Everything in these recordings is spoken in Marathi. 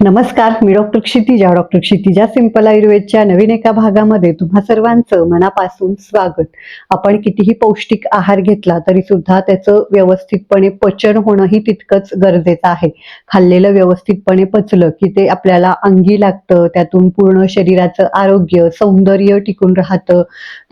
नमस्कार मी doctor Kshitija. Doctor Kshitija simple आयुर्वेदच्या नवीन एका भागामध्ये तुम्हा सर्वांचं मनापासून स्वागत. आपण कितीही पौष्टिक आहार घेतला तरी सुद्धा त्याचं व्यवस्थितपणे पचन होणंही तितकंच गरजेचं आहे. खाल्लेलं व्यवस्थितपणे पचलं की ते आपल्याला अंगी लागतं त्यातून पूर्ण शरीराचं आरोग्य सौंदर्य टिकून राहतं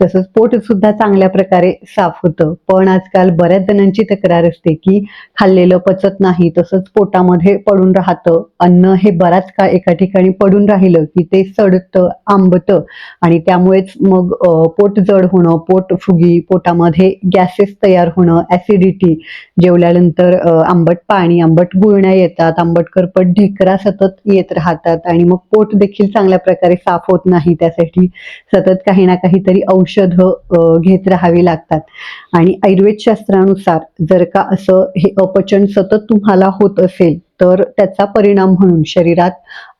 तसंच पोट सुद्धा चांगल्या प्रकारे साफ होतं. पण आजकाल बऱ्याच जणांची तक्रार असते की खाल्लेलं पचत नाही तसंच पोटामध्ये पडून राहतं अन्न हे बराच काळ एका ठिकाणी पडून राहिलं की ते सडतं आंबतं आणि त्यामुळेच मग पोट जड होणं पोट फुगी पोटामध्ये गॅसेस तयार होणं ऍसिडिटी जेवल्यानंतर आंबट पाणी आंबट गुळण्या येतात आंबट करपट ढेकरा सतत येत राहतात आणि मग पोट देखील चांगल्या प्रकारे साफ होत नाही. त्यासाठी सतत काही ना काहीतरी औषध घेत राहावी लागतात. आणि आयुर्वेद शास्त्रानुसार जर का असं हे अपचन सतत तुम्हाला होत असेल तर त्याचा परिणाम म्हणून शरीरात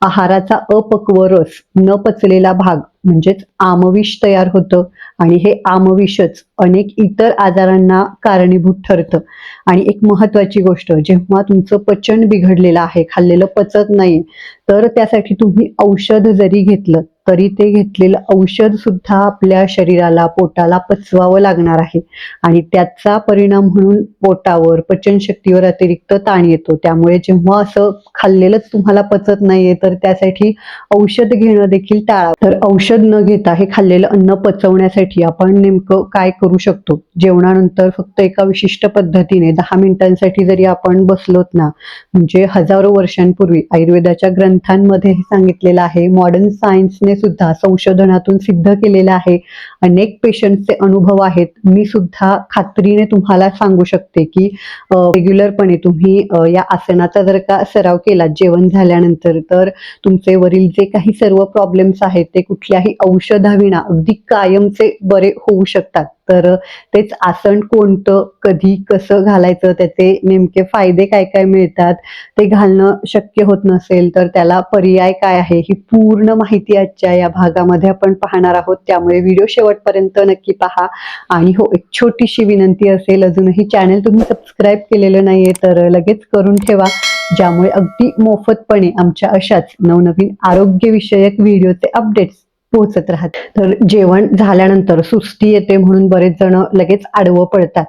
आहाराचा अपक्व रस न पचलेला भाग म्हणजेच आमविष तयार होतं. आणि हे आमविषच अनेक इतर आजारांना कारणीभूत ठरतं. आणि एक महत्वाची गोष्ट जेव्हा तुमचं पचन बिघडलेलं आहे खाल्लेलं पचत नाही तर त्यासाठी तुम्ही औषध जरी घेतलं तरी ते घेतलेलं औषध सुद्धा आपल्या शरीराला पोटाला पचवावं लागणार आहे. आणि त्याचा परिणाम म्हणून पोटावर पचनशक्तीवर अतिरिक्त ताण येतो. त्यामुळे जेव्हा असं खाल्लेलंच तुम्हाला पचत नाहीये तर त्यासाठी औषध घेणं देखील टाळा तर औषध न घेता हे खाल्लेलं अन्न पचवण्यासाठी आपण नेमकं काय करू शकतो? जेवणानंतर फक्त एका विशिष्ट पद्धतीने दहा मिनिटांसाठी जरी आपण बसलोत ना म्हणजे हजारो वर्षांपूर्वी आयुर्वेदाच्या ग्रंथांमध्ये हे सांगितलेलं आहे मॉडर्न सायन्सने सुद्धा संशोधनातून सिद्ध केलेलं आहे. अनेक पेशंटचे अनुभव आहेत. मी सुद्धा खात्रीने तुम्हाला सांगू शकते की रेग्युलरपणे तुम्ही या आसनाचा जर का सराव केला जेवण झाल्यानंतर तर तुमचे वरील जे काही सर्व प्रॉब्लेम्स आहेत ते कुठल्याही औषधाविना अगदी कायमचे बरे होऊ शकतात. तर तेच आसन कोणतं कधी कसं घालायचं त्याचे नेमके फायदे काय काय मिळतात ते घालणं शक्य होत नसेल तर त्याला पर्याय काय आहे ही पूर्ण माहिती आजच्या या भागामध्ये आपण पाहणार आहोत. त्यामुळे व्हिडिओ शेवटपर्यंत नक्की पहा. आणि हो एक छोटीशी विनंती असेल अजूनही चॅनल तुम्ही सबस्क्राईब केलेलं नाहीये तर लगेच करून ठेवा. ज्यामुळे अगदी मोफतपणे आमच्या अशाच नवनवीन आरोग्यविषयक व्हिडिओचे अपडेट्स पोहोचत राहत. तर जेवण झाल्यानंतर सुस्ती येते म्हणून बरेच जण लगेच आडवं पडतात.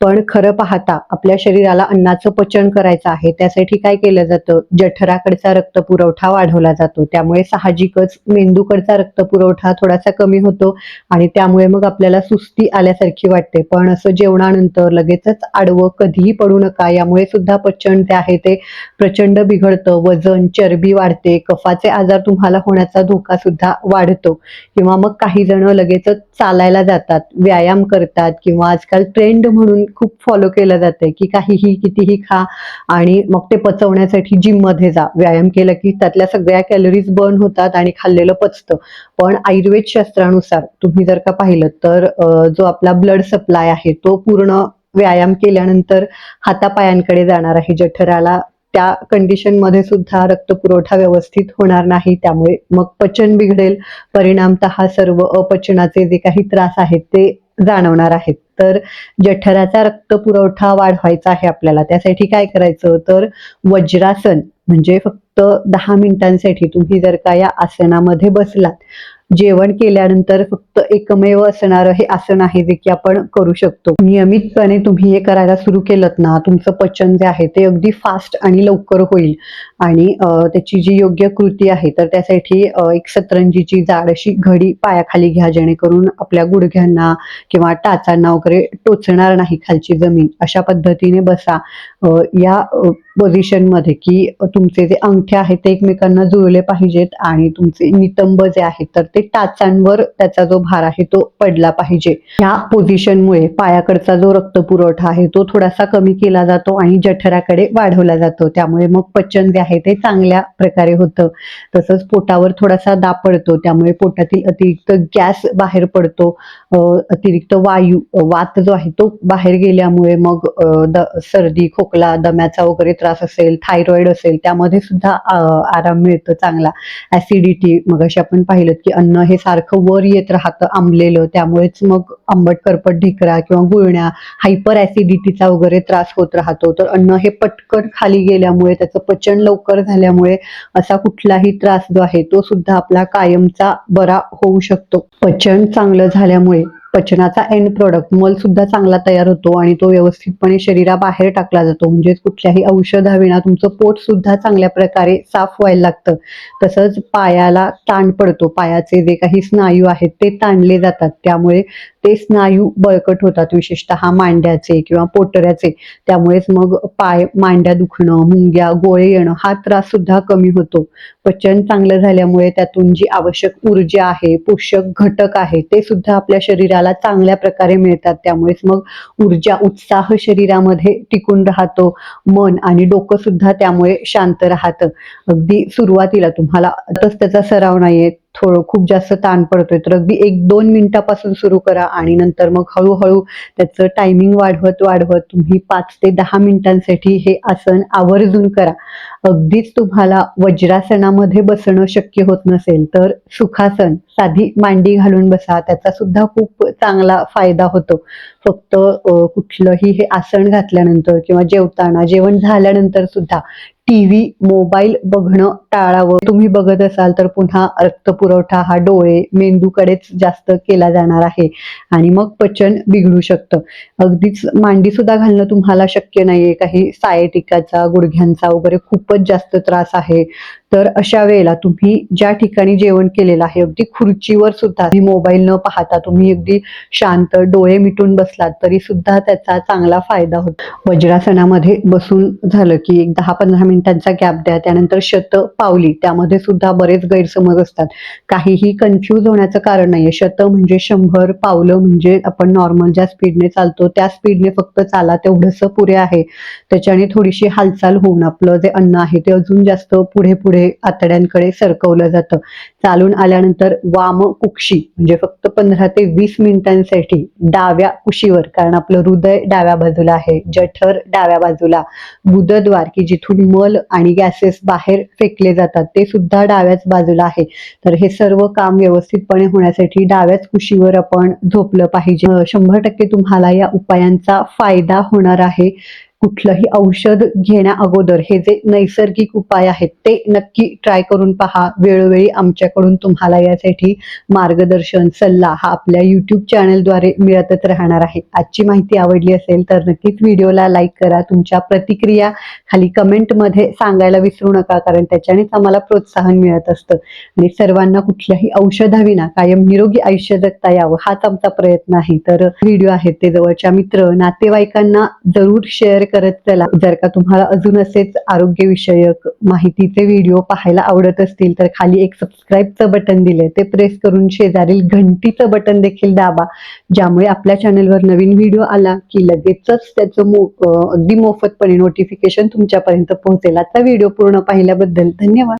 पण खरं पाहता आपल्या शरीराला अन्नाचं पचन करायचं आहे त्यासाठी काय केलं जातं? जठराकडचा रक्त पुरवठा वाढवला जातो. त्यामुळे साहजिकच मेंदूकडचा रक्त पुरवठा थोडासा कमी होतो आणि त्यामुळे मग आपल्याला सुस्ती आल्यासारखी वाटते. पण असं जेवणानंतर लगेचच आडवं कधीही पडू नका. यामुळे सुद्धा पचन जे आहे ते प्रचंड बिघडतं. वजन चरबी वाढते. कफाचे आजार तुम्हाला होण्याचा धोका सुद्धा वाढतो. किंवा मग काही जण लगेचच चालायला जातात व्यायाम करतात किंवा आजकाल ट्रेंड म्हणून खूप फॉलो केलं जातंय की काहीही कितीही खा आणि मग ते पचवण्यासाठी जिममध्ये जा. व्यायाम केला की त्यातल्या सगळ्या कॅलरीज बर्न होतात आणि खाल्लेलं पचतं. पण आयुर्वेद शास्त्रानुसार तुम्ही जर का पाहिलं तर जो आपला ब्लड सप्लाय आहे तो पूर्ण व्यायाम केल्यानंतर हातापायांकडे जाणार आहे. जठराला त्या कंडिशनमध्ये सुद्धा रक्तपुरवठा व्यवस्थित होणार नाही. त्यामुळे मग पचन बिघडेल. परिणामतः सर्व अपचनाचे जे काही त्रास आहेत ते जाणवणार आहेत. तर जठराचा रक्तपुरवठा वाढवायचा आहे आपल्याला. त्यासाठी काय करायचं? तर वज्रासन म्हणजे फक्त दहा मिनिटांसाठी तुम्ही जर का या आसनामध्ये बसलात जेवण केल्यानंतर फक्त एकमेव असणारं हे आसन आहे जे की आपण करू शकतो. नियमितपणे तुम्ही हे करायला सुरू केलं ना तुमचं पचन जे आहे ते अगदी फास्ट आणि लवकर होईल. आणि त्याची जी योग्य कृती आहे तर त्यासाठी एक सतरंजीची जाड अशी घडी पायाखाली घ्या जेणेकरून आपल्या गुडघ्यांना किंवा टाचांना वगैरे टोचणार नाही खालची जमीन. अशा पद्धतीने बसा. या पोझिशनमध्ये की तुमचे जे अंगठे आहेत ते एकमेकांना जुळले पाहिजेत आणि तुमचे नितंब जे आहेत तर ते टाचांवर त्याचा जो भार आहे तो पडला पाहिजे. ह्या पोझिशनमुळे पायाकडचा जो रक्त पुरवठा आहे तो थोडासा कमी केला जातो आणि जठराकडे वाढवला जातो. त्यामुळे मग पचन जे आहे ते चांगल्या प्रकारे होतं. तसंच पोटावर थोडासा दाब पडतो. त्यामुळे पोटातील अतिरिक्त गॅस बाहेर पडतो. अतिरिक्त वायू वात जो आहे तो बाहेर गेल्यामुळे मग द- सर्दी खोकला दम्याचा वगैरे त्रास असेल थायरॉइड असेल त्यामध्ये सुद्धा आराम मिळतो चांगला. ऍसिडिटी मग अशी आपण पाहिलं की अन्न हे सारखं वर येत राहतं आंबलेलं. त्यामुळेच मग आंबट करपट ढिकरा किंवा गुळण्या हायपर ऍसिडिटीचा वगैरे त्रास होत राहतो. तर अन्न हे पटकन खाली गेल्यामुळे त्याचं पचन लवकर झाल्यामुळे असा कुठलाही त्रास जो आहे तो सुद्धा आपला कायमचा बरा होऊ शकतो. पचन चांगलं झाल्यामुळे. पचनाचा एंड प्रोडक्ट मल सुद्धा चांगला तयार होतो आणि तो व्यवस्थितपणे शरीराबाहेर टाकला जातो. म्हणजेच कुठल्याही औषधाविना तुमचं पोट सुद्धा चांगल्या प्रकारे साफ व्हायला लागतं. तसंच पायाला ताण पडतो. पायाचे जे काही स्नायू आहेत ते ताणले जातात. त्यामुळे ते स्नायू बळकट होतात विशेषतः मांड्याचे किंवा पोटऱ्याचे. त्यामुळेच मग पाय मांड्या दुखणं मुंग्या गोळे येणं हा त्रास सुद्धा कमी होतो. पचन चांगलं झाल्यामुळे त्यातून जी आवश्यक ऊर्जा आहे पोषक घटक आहे ते सुद्धा आपल्या शरीराला चांगल्या प्रकारे मिळतात. त्यामुळेच मग ऊर्जा उत्साह शरीरामध्ये टिकून राहतो. मन आणि डोकं सुद्धा त्यामुळे शांत राहतं. अगदी सुरुवातीला तुम्हाला त्याचा सराव नाहीये. थोडं खूप जास्त ताण पडतोय. तर अगदी एक दोन मिनिटापासून सुरू करा आणि नंतर मग हळूहळू त्याचं टायमिंग वाढवत वाढवत तुम्ही पाच ते दहा मिनिटांसाठी हे आसन आवर्जून करा. अगदीच तुम्हाला वज्रासनामध्ये बसणं शक्य होत नसेल तर सुखासन साधी मांडी घालून बसा. त्याचा सुद्धा खूप चांगला फायदा होतो. फक्त कुठलंही हे आसन घातल्यानंतर किंवा जेवताना जेवण झाल्यानंतर सुद्धा टीव्ही मोबाईल बघणं टाळावं. तुम्ही बघत असाल तर पुन्हा रक्तपुरवठा हा डोळे मेंदूकडेच जास्त केला जाणार आहे आणि मग पचन बिघडू शकतं. अगदीच मांडी सुद्धा घालणं तुम्हाला शक्य नाहीये. काही सायटिकाचा गुडघ्यांचा वगैरे खूपच जास्त त्रास आहे. तर अशा वेळेला तुम्ही ज्या ठिकाणी जेवण केलेलं आहे अगदी खुर्चीवर सुद्धा मोबाईल न पाहता तुम्ही अगदी शांत डोळे मिटून बसलात तरी सुद्धा त्याचा चांगला फायदा होतो. वज्रासनामध्ये बसून झालं की एक दहा पंधरा मिनिटांचा गॅप द्या त्यानंतर शत पावली त्यामध्ये सुद्धा बरेच गैरसमज असतात. काहीही कन्फ्यूज होण्याचं कारण नाहीये. शत म्हणजे शंभर पावलं म्हणजे आपण नॉर्मल ज्या स्पीडने चालतो त्या स्पीडने फक्त चाला तेवढंसं पुरे आहे. त्याच्याने थोडीशी हालचाल होऊन आपलं जे अन्न आहे ते अजून जास्त पुढे पुढे आतड्यांकडे सरकवलं जातं. चालून आल्यानंतर वाम कुक्षी म्हणजे फक्त पंधरा ते वीस मिनिटांसाठी डाव्या कुशीवर कारण आपलं हृदय डाव्या बाजूला आहे जठर डाव्या बाजूला बुधद्वार की जिथून मल आणि गॅसेस बाहेर फेकले जातात ते सुद्धा डाव्याच बाजूला आहे. तर हे सर्व काम व्यवस्थितपणे होण्यासाठी डाव्याच कुशीवर आपण झोपलं पाहिजे. शंभर टक्के तुम्हाला या उपायांचा फायदा होणार आहे. कुठलंही औषध घेण्या अगोदर हे जे नैसर्गिक उपाय आहेत ते नक्की ट्राय करून पहा. वेळोवेळी आमच्याकडून तुम्हाला यासाठी मार्गदर्शन सल्ला हा आपल्या युट्यूब चॅनलद्वारे मिळतच राहणार आहे. आजची माहिती आवडली असेल तर नक्कीच व्हिडिओला लाईक करा. तुमच्या प्रतिक्रिया खाली कमेंटमध्ये सांगायला विसरू नका कारण त्याच्यानेच आम्हाला प्रोत्साहन मिळत असतं. आणि सर्वांना कुठल्याही औषधाविना कायम निरोगी आयुष्य जगता यावं हाच आमचा प्रयत्न आहे. तर व्हिडिओ आहेत ते जवळच्या मित्र नातेवाईकांना जरूर शेअर करत चला. जर का तुम्हाला अजून असेच आरोग्यविषयक माहितीचे व्हिडिओ पाहायला आवडत असतील तर खाली एक सबस्क्राईबचं बटन दिले ते प्रेस करून शेजारील घंटीचं बटन देखील दाबा ज्यामुळे आपल्या चॅनलवर नवीन व्हिडिओ आला की लगेचच त्याचं मो अगदी मोफतपणे नोटिफिकेशन तुमच्यापर्यंत पोहोचेल. आजचा व्हिडिओ पूर्ण पाहिल्याबद्दल धन्यवाद.